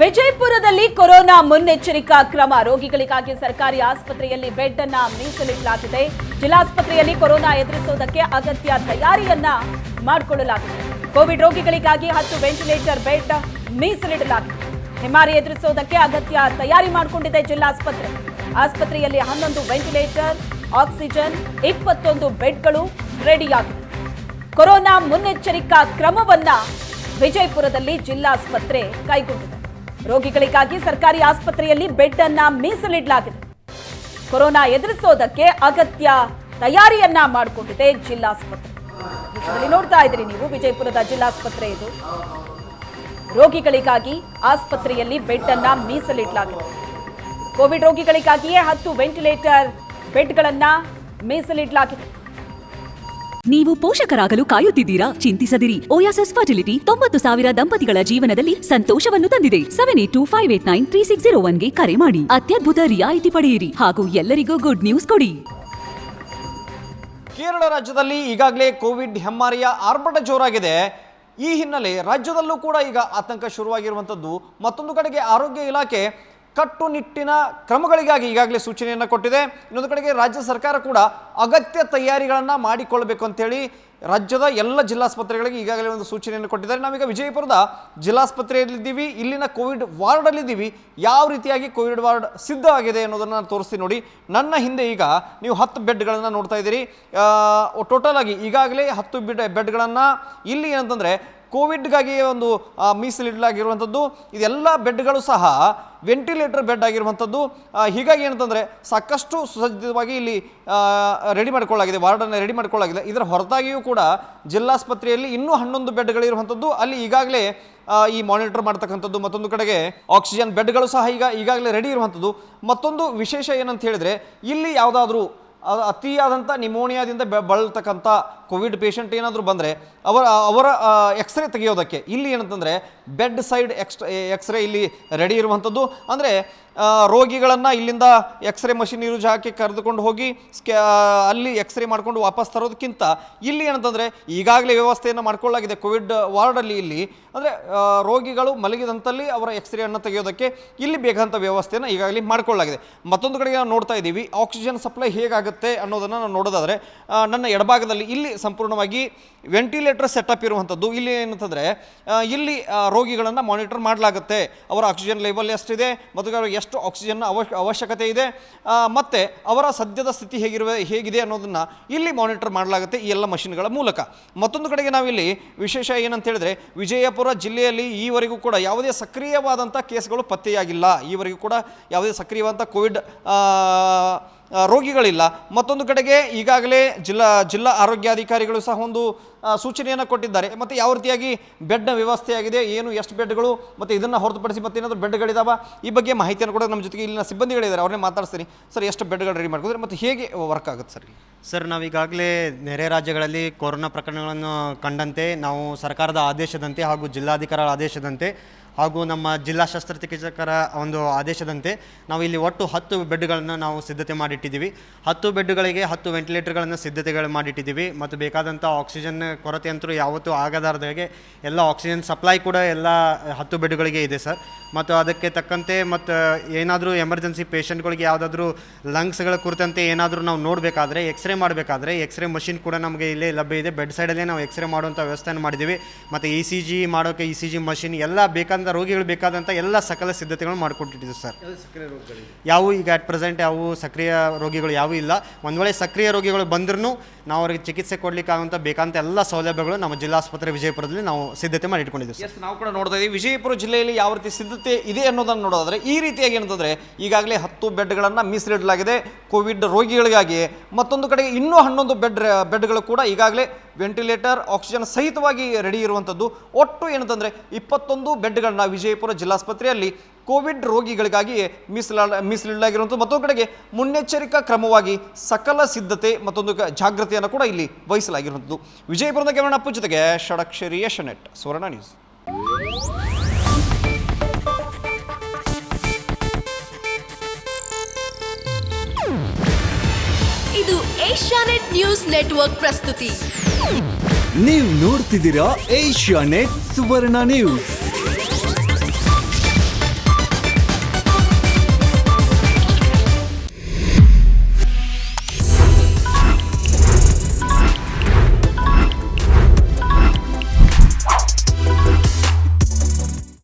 ವಿಜಯಪುರದಲ್ಲಿ ಕೊರೋನಾ ಮುನ್ನೆಚ್ಚರಿಕಾ ಕ್ರಮ. ರೋಗಿಗಳಿಗಾಗಿ ಸರ್ಕಾರಿ ಆಸ್ಪತ್ರೆಯಲ್ಲಿ ಬೆಡ್ ಅನ್ನ ಮೀಸಲಿಡಲಾಗಿದೆ. ಜಿಲ್ಲಾಸ್ಪತ್ರೆಯಲ್ಲಿ ಕೊರೋನಾ ಎದುರಿಸುವುದಕ್ಕೆ ಅಗತ್ಯ ತಯಾರಿಯನ್ನ ಮಾಡಿಕೊಳ್ಳಲಾಗಿದೆ. ಕೋವಿಡ್ ರೋಗಿಗಳಿಗಾಗಿ ಹತ್ತು ವೆಂಟಿಲೇಟರ್ ಬೆಡ್ ಮೀಸಲಿಡಲಾಗಿದೆ. ಹೆಮಾರಿ ಎದುರಿಸುವುದಕ್ಕೆ ಅಗತ್ಯ ತಯಾರಿ ಮಾಡಿಕೊಂಡಿದೆ ಜಿಲ್ಲಾಸ್ಪತ್ರೆ. ಆಸ್ಪತ್ರೆಯಲ್ಲಿ ಹನ್ನೊಂದು ವೆಂಟಿಲೇಟರ್, ಆಕ್ಸಿಜನ್ ಇಪ್ಪತ್ತೊಂದು ಬೆಡ್ಗಳು ರೆಡಿಯಾಗಿದೆ. ಕೊರೋನಾ ಮುನ್ನೆಚ್ಚರಿಕಾ ಕ್ರಮವನ್ನ ವಿಜಯಪುರದಲ್ಲಿ ಜಿಲ್ಲಾಸ್ಪತ್ರೆ ಕೈಗೊಂಡಿದೆ. ರೋಗಿಗಳಿಗಾಗಿ ಸರ್ಕಾರಿ ಆಸ್ಪತ್ರೆಯಲ್ಲಿ ಬೆಡ್ ಅನ್ನ ಮೀಸಲಿಡಲಾಗಿದೆ. ಕೊರೋನಾ ಎದುರಿಸೋದಕ್ಕೆ ಅಗತ್ಯ ತಯಾರಿಯನ್ನ ಮಾಡಿಕೊಂಡಿದೆ ಜಿಲ್ಲಾಸ್ಪತ್ರೆ. ನೋಡ್ತಾ ಇದ್ರಿ ನೀವು, ವಿಜಯಪುರದ ಜಿಲ್ಲಾಸ್ಪತ್ರೆ ಇದು. ರೋಗಿಗಳಿಗಾಗಿ ಆಸ್ಪತ್ರೆಯಲ್ಲಿ ಬೆಡ್ ಅನ್ನ ಮೀಸಲಿಡಲಾಗಿದೆ. ಕೋವಿಡ್ ರೋಗಿಗಳಿಗಾಗಿಯೇ ಹತ್ತು ವೆಂಟಿಲೇಟರ್ ಬೆಡ್ಗಳನ್ನ ಮೀಸಲಿಡಲಾಗಿದೆ. ನೀವು ಪೋಷಕರಾಗಲು ಕಾಯುತ್ತಿದ್ದೀರಾ? ಚಿಂತಿಸದಿರಿ. ಓಯಾಸಸ್ ಫರ್ಟಿಲಿಟಿ ತೊಂಬತ್ತು ಸಾವಿರ ದಂಪತಿಗಳ ಜೀವನದಲ್ಲಿ ಸಂತೋಷವನ್ನು ತಂದಿದೆ. Seven eight two five eight nine three six zero ಒನ್ಗೆ ಕರೆ ಮಾಡಿ. ಅತ್ಯದ್ಭುತ ರಿಯಾಯಿತಿ ಪಡೆಯಿರಿ ಹಾಗೂ ಎಲ್ಲರಿಗೂ ಗುಡ್ ನ್ಯೂಸ್ ಕೊಡಿ. ಕೇರಳ ರಾಜ್ಯದಲ್ಲಿ ಈಗಾಗಲೇ ಕೋವಿಡ್ ಹೆಮ್ಮಾರಿಯ ಆರ್ಭಟ ಜೋರಾಗಿದೆ. ಈ ಹಿನ್ನೆಲೆ ರಾಜ್ಯದಲ್ಲೂ ಕೂಡ ಈಗ ಆತಂಕ ಶುರುವಾಗಿರುವಂಥದ್ದು. ಮತ್ತೊಂದು ಕಡೆಗೆ ಆರೋಗ್ಯ ಇಲಾಖೆ ಕಟ್ಟುನಿಟ್ಟಿನ ಕ್ರಮಗಳಿಗಾಗಿ ಈಗಾಗಲೇ ಸೂಚನೆಯನ್ನು ಕೊಟ್ಟಿದೆ. ಇನ್ನೊಂದು ಕಡೆಗೆ ರಾಜ್ಯ ಸರ್ಕಾರ ಕೂಡ ಅಗತ್ಯ ತಯಾರಿಗಳನ್ನು ಮಾಡಿಕೊಳ್ಳಬೇಕು ಅಂತೇಳಿ ರಾಜ್ಯದ ಎಲ್ಲ ಜಿಲ್ಲಾಸ್ಪತ್ರೆಗಳಿಗೆ ಈಗಾಗಲೇ ಒಂದು ಸೂಚನೆಯನ್ನು ಕೊಟ್ಟಿದ್ದಾರೆ. ನಾವೀಗ ವಿಜಯಪುರದ ಜಿಲ್ಲಾಸ್ಪತ್ರೆಯಲ್ಲಿದ್ದೀವಿ. ಇಲ್ಲಿನ ಕೋವಿಡ್ ವಾರ್ಡಲ್ಲಿದ್ದೀವಿ. ಯಾವ ರೀತಿಯಾಗಿ ಕೋವಿಡ್ ವಾರ್ಡ್ ಸಿದ್ಧವಾಗಿದೆ ಅನ್ನೋದನ್ನು ನಾನು ತೋರಿಸ್ತೀನಿ ನೋಡಿ. ನನ್ನ ಹಿಂದೆ ಈಗ ನೀವು ಹತ್ತು ಬೆಡ್ಗಳನ್ನು ನೋಡ್ತಾ ಇದ್ದೀರಿ. ಟೋಟಲ್ ಆಗಿ ಈಗಾಗಲೇ ಹತ್ತು ಬೆಡ್, ಬೆಡ್ಗಳನ್ನು ಇಲ್ಲಿ ಏನಂತಂದರೆ ಕೋವಿಡ್ಗಾಗಿ ಒಂದು ಮೀಸಲಿಡಲಾಗಿರುವಂಥದ್ದು, ಇದೆಲ್ಲ ಬೆಡ್ಗಳು ಸಹ ವೆಂಟಿಲೇಟರ್ ಬೆಡ್ ಆಗಿರುವಂಥದ್ದು. ಹೀಗಾಗಿ ಏನಂತಂದರೆ, ಸಾಕಷ್ಟು ಸುಸಜ್ಜಿತವಾಗಿ ಇಲ್ಲಿ ರೆಡಿ ಮಾಡ್ಕೊಳ್ಳಾಗಿದೆ ವಾರ್ಡನ್ನು ರೆಡಿ ಮಾಡ್ಕೊಳ್ಳಾಗಿದೆ ಇದರ ಹೊರತಾಗಿಯೂ ಕೂಡ ಜಿಲ್ಲಾಸ್ಪತ್ರೆಯಲ್ಲಿ ಇನ್ನೂ ಹನ್ನೊಂದು ಬೆಡ್ಗಳಿರುವಂಥದ್ದು. ಅಲ್ಲಿ ಈಗಾಗಲೇ ಈ ಮಾನಿಟರ್ ಮಾಡ್ತಕ್ಕಂಥದ್ದು, ಮತ್ತೊಂದು ಕಡೆಗೆ ಆಕ್ಸಿಜನ್ ಬೆಡ್ಗಳು ಸಹ ಈಗ, ಈಗಾಗಲೇ ರೆಡಿ ಇರುವಂಥದ್ದು. ಮತ್ತೊಂದು ವಿಶೇಷ ಏನಂತ ಹೇಳಿದರೆ, ಇಲ್ಲಿ ಯಾವುದಾದ್ರೂ ಅ- ಅತಿಯಾದಂಥ ನಿಮೋನಿಯಾದಿಂದ ಬಳಲ್ತಕ್ಕಂಥ ಕೋವಿಡ್ ಪೇಷಂಟ್ ಏನಾದರೂ ಬಂದರೆ ಅವರ ಅವರ ಎಕ್ಸ್ರೇ ತೆಗೆಯೋದಕ್ಕೆ. ಇಲ್ಲಿ ಏನಂತಂದರೆ, bed side x x ray ಇಲ್ಲಿ ರೆಡಿ ಇರುವಂಥದ್ದು. ಅಂದರೆ ರೋಗಿಗಳನ್ನು ಇಲ್ಲಿಂದ ಎಕ್ಸ್ರೇ ಮಷಿನ್ ಯೂಸ್ ಹಾಕಿ ಕರೆದುಕೊಂಡು ಹೋಗಿ ಸ್ಕ್ಯಾ ಅಲ್ಲಿ ಎಕ್ಸ್ರೇ ಮಾಡ್ಕೊಂಡು ವಾಪಸ್ ತರೋದಕ್ಕಿಂತ ಇಲ್ಲಿ ಏನಂತಂದರೆ ಈಗಾಗಲೇ ವ್ಯವಸ್ಥೆಯನ್ನು ಮಾಡ್ಕೊಳ್ಳಾಗಿದೆ ಕೋವಿಡ್ ವಾರ್ಡಲ್ಲಿ ಇಲ್ಲಿ. ಅಂದರೆ ರೋಗಿಗಳು ಮಲಗಿದಂತಲ್ಲಿ ಅವರ ಎಕ್ಸ್ರೇಯನ್ನು ತೆಗೆಯೋದಕ್ಕೆ ಇಲ್ಲಿ ಬೇಕಾದಂಥ ವ್ಯವಸ್ಥೆಯನ್ನು ಈಗಾಗಲೇ ಮಾಡ್ಕೊಳ್ಳಾಗಿದೆ ಮತ್ತೊಂದು ಕಡೆಗೆ ನಾವು ನೋಡ್ತಾ ಇದ್ದೀವಿ, ಆಕ್ಸಿಜನ್ ಸಪ್ಲೈ ಹೇಗಾಗುತ್ತೆ ಅನ್ನೋದನ್ನು ನಾವು ನೋಡೋದಾದರೆ ನನ್ನ ಎಡಭಾಗದಲ್ಲಿ ಇಲ್ಲಿ ಸಂಪೂರ್ಣವಾಗಿ ವೆಂಟಿಲೇಟರ್ ಸೆಟಪ್ ಇರುವಂಥದ್ದು ಇಲ್ಲಿ ಏನಂತಂದರೆ ಇಲ್ಲಿ ರೋಗಿಗಳನ್ನು ಮಾನಿಟರ್ ಮಾಡಲಾಗುತ್ತೆ. ಅವರ ಆಕ್ಸಿಜನ್ ಲೆವೆಲ್ ಎಷ್ಟಿದೆ ಮತ್ತು ಎಷ್ಟು ಆಕ್ಸಿಜನ್ ಅವಶ್ಯ, ಅವಶ್ಯಕತೆ ಇದೆ. ಮತ್ತು ಅವರ ಸದ್ಯದ ಸ್ಥಿತಿ ಹೇಗಿರುವ, ಹೇಗಿದೆ ಅನ್ನೋದನ್ನು ಇಲ್ಲಿ ಮಾನಿಟರ್ ಮಾಡಲಾಗುತ್ತೆ ಈ ಎಲ್ಲ ಮಷಿನ್ಗಳ ಮೂಲಕ. ಮತ್ತೊಂದು ಕಡೆಗೆ ನಾವಿಲ್ಲಿ ವಿಶೇಷ ಏನಂತ ಹೇಳಿದ್ರೆ ವಿಜಯಪುರ ಜಿಲ್ಲೆಯಲ್ಲಿ ಈವರೆಗೂ ಕೂಡ ಯಾವುದೇ ಸಕ್ರಿಯವಾದಂಥ ಕೇಸ್ಗಳು ಪತ್ತೆಯಾಗಿಲ್ಲ. ಈವರೆಗೂ ಕೂಡ ಯಾವುದೇ ಸಕ್ರಿಯವಾದಂಥ ಕೋವಿಡ್ ರೋಗಿಗಳಿಲ್ಲ. ಮತ್ತೊಂದು ಕಡೆಗೆ ಈಗಾಗಲೇ ಜಿಲ್ಲಾ ಜಿಲ್ಲಾ ಆರೋಗ್ಯಾಧಿಕಾರಿಗಳು ಸಹ ಒಂದು ಸೂಚನೆಯನ್ನು ಕೊಟ್ಟಿದ್ದಾರೆ. ಮತ್ತು ಯಾವ ರೀತಿಯಾಗಿ ಬೆಡ್ನ ವ್ಯವಸ್ಥೆ ಆಗಿದೆ ಏನು, ಎಷ್ಟು ಬೆಡ್ಗಳು, ಮತ್ತು ಇದನ್ನು ಹೊರತುಪಡಿಸಿ ಮತ್ತೆ ಏನಾದರೂ ಬೆಡ್ಗಳಿದಾವ? ಈ ಬಗ್ಗೆ ಮಾಹಿತಿಯನ್ನು ಕೂಡ ನಮ್ಮ ಜೊತೆಗೆ ಇಲ್ಲಿನ ಸಿಬ್ಬಂದಿಗಳಿದ್ದಾರೆ. ಅವ್ರನ್ನೇ ಮಾತಾಡ್ತೀನಿ ಸರ್, ಎಷ್ಟು ಬೆಡ್ಗಳು ರೆಡಿ ಮಾಡ್ಕೋದ್ರೆ ಮತ್ತು ಹೇಗೆ ವರ್ಕ್ ಆಗುತ್ತೆ ಸರ್? ಸರ್ ನಾವೀಗಾಗಲೇ ನೆರೆ ರಾಜ್ಯಗಳಲ್ಲಿ ಕೊರೋನಾ ಪ್ರಕರಣಗಳನ್ನು ಕಂಡಂತೆ, ನಾವು ಸರ್ಕಾರದ ಆದೇಶದಂತೆ ಹಾಗೂ ಜಿಲ್ಲಾಧಿಕಾರಿಗಳ ಆದೇಶದಂತೆ ಹಾಗೂ ನಮ್ಮ ಜಿಲ್ಲಾ ಶಸ್ತ್ರಚಿಕಿತ್ಸಕರ ಒಂದು ಆದೇಶದಂತೆ ನಾವು ಇಲ್ಲಿ ಒಟ್ಟು ಹತ್ತು ಬೆಡ್ಗಳನ್ನು ನಾವು ಸಿದ್ಧತೆ ಮಾಡಿಟ್ಟಿದ್ದೀವಿ. ಹತ್ತು ಬೆಡ್ಗಳಿಗೆ ಹತ್ತು ವೆಂಟಿಲೇಟರ್ಗಳನ್ನು ಸಿದ್ಧತೆಗಳು ಮಾಡಿಟ್ಟಿದ್ದೀವಿ. ಮತ್ತು ಬೇಕಾದಂಥ ಆಕ್ಸಿಜನ್ ಕೊರತೆ ಅಂತರೂ ಯಾವತ್ತೂ ಆಗದಾರ್ದಾಗೆ ಎಲ್ಲ ಆಕ್ಸಿಜನ್ ಸಪ್ಲೈ ಕೂಡ ಎಲ್ಲ ಹತ್ತು ಬೆಡ್ಗಳಿಗೆ ಇದೆ ಸರ್. ಮತ್ತು ಅದಕ್ಕೆ ತಕ್ಕಂತೆ ಮತ್ತು ಏನಾದರೂ ಎಮರ್ಜೆನ್ಸಿ ಪೇಷಂಟ್ಗಳಿಗೆ ಯಾವುದಾದ್ರೂ ಲಂಗ್ಸ್ಗಳ ಕುರಿತಂತೆ ಏನಾದರೂ ನಾವು ನೋಡಬೇಕಾದ್ರೆ ಎಕ್ಸ್ರೇ ಮಾಡಬೇಕಾದ್ರೆ ಎಕ್ಸ್ರೇ ಮಷಿನ್ ಕೂಡ ನಮಗೆ ಇಲ್ಲೇ ಲಭ್ಯ ಇದೆ. ಬೆಡ್ ಸೈಡಲ್ಲೇ ನಾವು ಎಕ್ಸ್ರೇ ಮಾಡುವಂಥ ವ್ಯವಸ್ಥೆಯನ್ನು ಮಾಡಿದ್ದೀವಿ. ಮತ್ತು ಇ ಸಿ ಜಿ ಮಾಡೋಕ್ಕೆ ಇ ಸಿ ಜಿ ಮಷಿನ್ ಎಲ್ಲ ಬೇಕಾದಂಥ ರೋಗಿಗಳು ಬೇಕಾದಂಥ ಎಲ್ಲ ಸಕಲ ಸಿದ್ಧತೆಗಳು ಮಾಡಿಕೊಟ್ಟಿದ್ದೀವಿ ಸರ್. ಯಾವ ಈಗ ಅಟ್ ಪ್ರೆಸೆಂಟ್ ಯಾವ ಸಕ್ರಿಯ ರೋಗಿಗಳು ಯಾವೂ ಇಲ್ಲ. ಒಂದು ವೇಳೆ ಸಕ್ರಿಯ ರೋಗಿಗಳು ಬಂದ್ರೂ ನಾವು ಅವರಿಗೆ ಚಿಕಿತ್ಸೆ ಕೊಡ್ಲಿಕ್ಕೆ ಆಗುವಂಥ ಬೇಕಾದಂಥ ಎಲ್ಲ ಸೌಲಭ್ಯಗಳು ನಮ್ಮ ಜಿಲ್ಲಾಸ್ಪತ್ರೆ ವಿಜಯಪುರದಲ್ಲಿ ನಾವು ಸಿದ್ಧತೆ ಮಾಡಿ ಇಟ್ಕೊಂಡಿದ್ದೀವಿ ಎಸ್ ನಾವು ಕೂಡ ನೋಡ್ತಾ ಇದ್ದೀವಿ ವಿಜಯಪುರ ಜಿಲ್ಲೆಯಲ್ಲಿ ಯಾವ ರೀತಿ ಸಿದ್ಧತೆ ಇದೆ ಅನ್ನೋದನ್ನು ನೋಡೋದಾದ್ರೆ, ಈ ರೀತಿಯಾಗಿ ಏನಂತಂದರೆ, ಈಗಾಗಲೇ ಹತ್ತು ಬೆಡ್ಗಳನ್ನು ಮೀಸಲಿಡಲಾಗಿದೆ. ಕೋವಿಡ್ ರೋಗಿಗಳಿಗಾಗಿ ಮತ್ತೊಂದು ಕಡೆಗೆ ಇನ್ನೂ ಹನ್ನೊಂದು ಬೆಡ್, ಬೆಡ್ಗಳು ಕೂಡ ಈಗಾಗಲೇ ವೆಂಟಿಲೇಟರ್, ಆಕ್ಸಿಜನ್ ಸಹಿತವಾಗಿ ರೆಡಿ ಇರುವಂಥದ್ದು ಒಟ್ಟು ಏನಂತಂದರೆ, ಇಪ್ಪತ್ತೊಂದು ಬೆಡ್ಗಳನ್ನ ವಿಜಯಪುರ ಜಿಲ್ಲಾಸ್ಪತ್ರೆಯಲ್ಲಿ ಕೋವಿಡ್ ರೋಗಿಗಳಿಗಾಗಿ ಮೀಸಲಾ ಮೀಸಲಿಡಲಾಗಿರುವಂಥದ್ದು ಮತ್ತೊಂದು ಕಡೆಗೆ ಮುನ್ನೆಚ್ಚರಿಕಾ ಕ್ರಮವಾಗಿ ಸಕಲ ಸಿದ್ಧತೆ ಮತ್ತೊಂದು ಕ- ಜಾಗೃತಿಯನ್ನು ಕೂಡ ಇಲ್ಲಿ ವಹಿಸಲಾಗಿರುವಂಥದ್ದು ವಿಜಯಪುರದ ಕೆಮರಣಪ್ಪು ಜೊತೆಗೆ ಷಡಕ್ಷರಿ ಯಶನೆಟ್ ಸುವರ್ಣ ನ್ಯೂಸ್ ಇದು ಏಷ್ಯಾನೆಟ್ ನ್ಯೂಸ್ ನೆಟ್ವರ್ಕ್ ಪ್ರಸ್ತುತಿ. ನೀವು ನೋಡ್ತಿದ್ದೀರಾ ಏಷ್ಯಾ ನೆಟ್ ಸುವರ್ಣ ನ್ಯೂಸ್